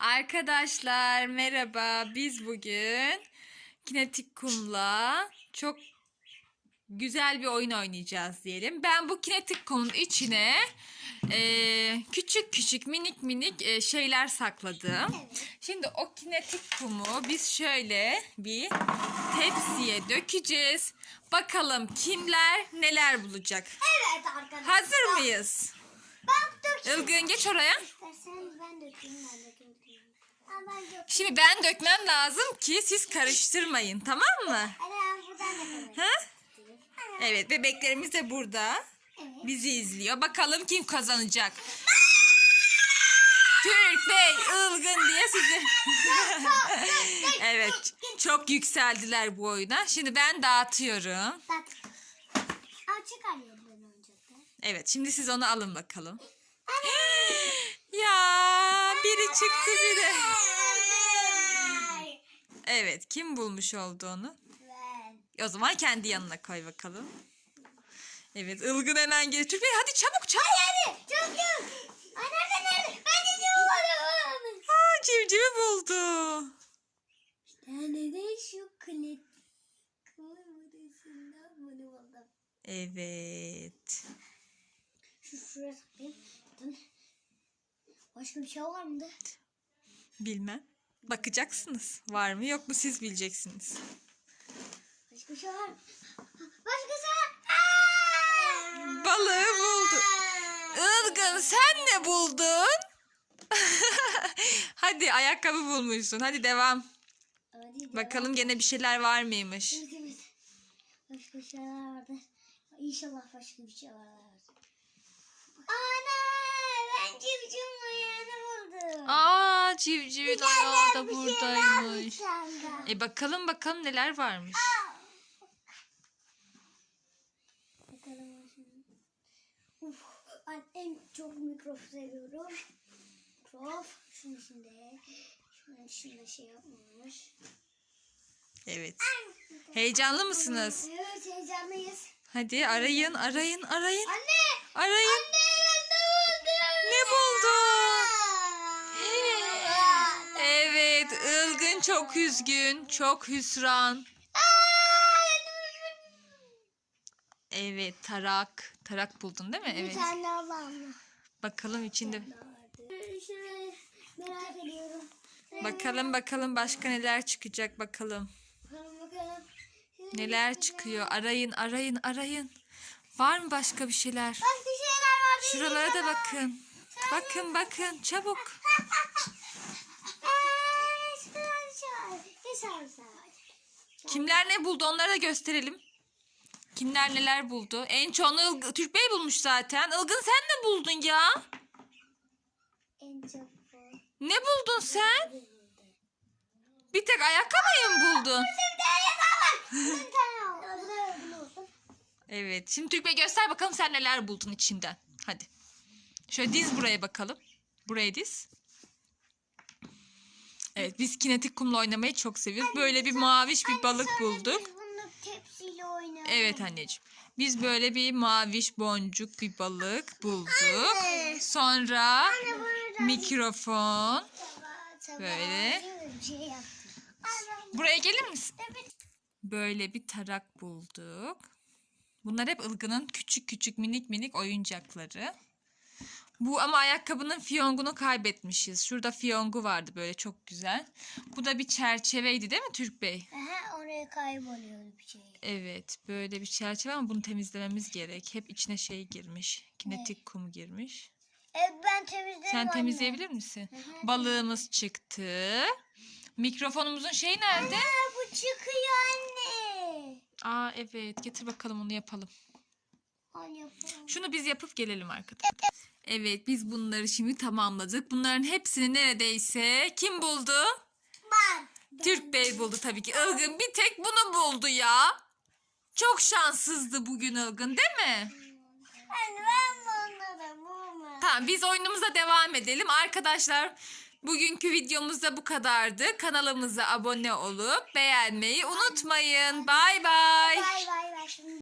Arkadaşlar merhaba. Biz bugün kinetik kumla çok güzel bir oyun oynayacağız diyelim. Ben bu kinetik kumun içine e, küçük küçük minik minik e, şeyler sakladım. Şimdi o kinetik kumu biz şöyle bir tepsiye dökeceğiz. Bakalım kimler neler bulacak. Evet arkadaşlar. Hazır mıyız? Dökeyim. Ilgın geç oraya. İstersen ben dökeyim ben dökeyim. Şimdi ben dökmem lazım ki siz karıştırmayın tamam mı? Ha? Evet bebeklerimiz de burada. Bizi izliyor. Bakalım kim kazanacak. Türk Bey Ilgın diye sizi. evet çok yükseldiler bu oyuna. Şimdi ben dağıtıyorum. Evet şimdi siz onu alın bakalım. ya çıktı biri. Evet kim bulmuş oldu onu? Ben. O zaman kendi yanına koy bakalım. Evet Ilgın hemen geliyor. Türk Bey hadi çabuk çabuk. Hadi çok çok. Ay nerede nerede? Ben de bulmadım. Aa, civcivi buldu. Yani de şu bunu buldum. Evet. Şu şuraya saklayayım. Başka bir şey var mıydı? Bilmem. Bakacaksınız. Var mı yok mu siz bileceksiniz. Başka bir şey var mı? Başka şey Aa! Balığı buldu. Ilgın sen ne buldun? Hadi ayakkabı bulmuşsun. Hadi devam. Hadi Bakalım gene bir şeyler var mıymış? Evet, evet. Başka şeyler vardı. İnşallah başka bir şey vardır. Ana civciv uyanı buldum. Aa civcivin ayağı da şey buradaymış. E bakalım bakalım neler varmış. Bakalım şimdi. Uf, ben en çok mikrof seviyorum. Mikrof. Şunun içinde. Şunun içinde şey yapmamış. Evet. Heyecanlı mısınız? Evet heyecanlıyız. Hadi arayın arayın arayın. Anne! Arayın. Anne ben de buldum. Ne buldun? Evet, Çok üzgün, çok hüsran. Evet, tarak. Tarak buldun değil mi? Bir Evet. tane daha var mı? Bakalım içinde. Şurayı merak ediyorum. Bakalım bakalım başka neler çıkacak bakalım. Bakalım Neler çıkıyor? Arayın, arayın, arayın. Var mı başka bir şeyler? Başka şeyler var. Şuralara da inşallah. bakın. Bakın bakın çabuk. Eee, şuradan şöyle. Geçer misin? Kimler ne buldu onları da gösterelim. Kimler neler buldu? En çoğunu Ilgın- Türk Bey bulmuş zaten. Ilgın sen ne buldun ya? En çok bu. Ne buldun sen? Bir tek ayakkabıyı mı buldun? Evet. Şimdi Türk Bey göster bakalım sen neler buldun içinden. Hadi. Şöyle diz buraya bakalım. Buraya diz. Evet biz kinetik kumla oynamayı çok seviyoruz. Böyle bir maviş bir balık bulduk. Bunu tepsiyle oynayalım. Evet anneciğim. Biz böyle bir maviş boncuk bir balık bulduk. Sonra mikrofon. Böyle. Şey. Buraya gelir misin? Böyle bir tarak bulduk. Bunlar hep Ilgın'ın küçük küçük minik minik oyuncakları. Bu ama ayakkabının fiyongunu kaybetmişiz. Şurada fiyongu vardı böyle çok güzel. Bu da bir çerçeveydi değil mi Türk Bey? Aha, oraya kayboluyor bir şey. Evet böyle bir çerçeve ama bunu temizlememiz gerek. Hep içine şey girmiş. Kinetik kum girmiş. Evet ben temizlerim Sen anne. temizleyebilir misin? hı. Balığımız çıktı. Mikrofonumuzun şeyi nerede? Aa, bu çıkıyor anne. Aa evet getir bakalım onu yapalım. Al yapalım. Şunu biz yapıp gelelim arkadaşlar. Evet biz bunları şimdi tamamladık. Bunların hepsini neredeyse kim buldu? Ben. Türk Bey buldu tabii ki. Ilgın bir tek bunu buldu ya. Çok şanssızdı bugün Ilgın değil mi? Anne ben bunları bulmadım. Tamam biz oyunumuza devam edelim. Arkadaşlar bugünkü videomuz da bu kadardı. Kanalımıza abone olup beğenmeyi unutmayın. Bay bay. Bay bay. ben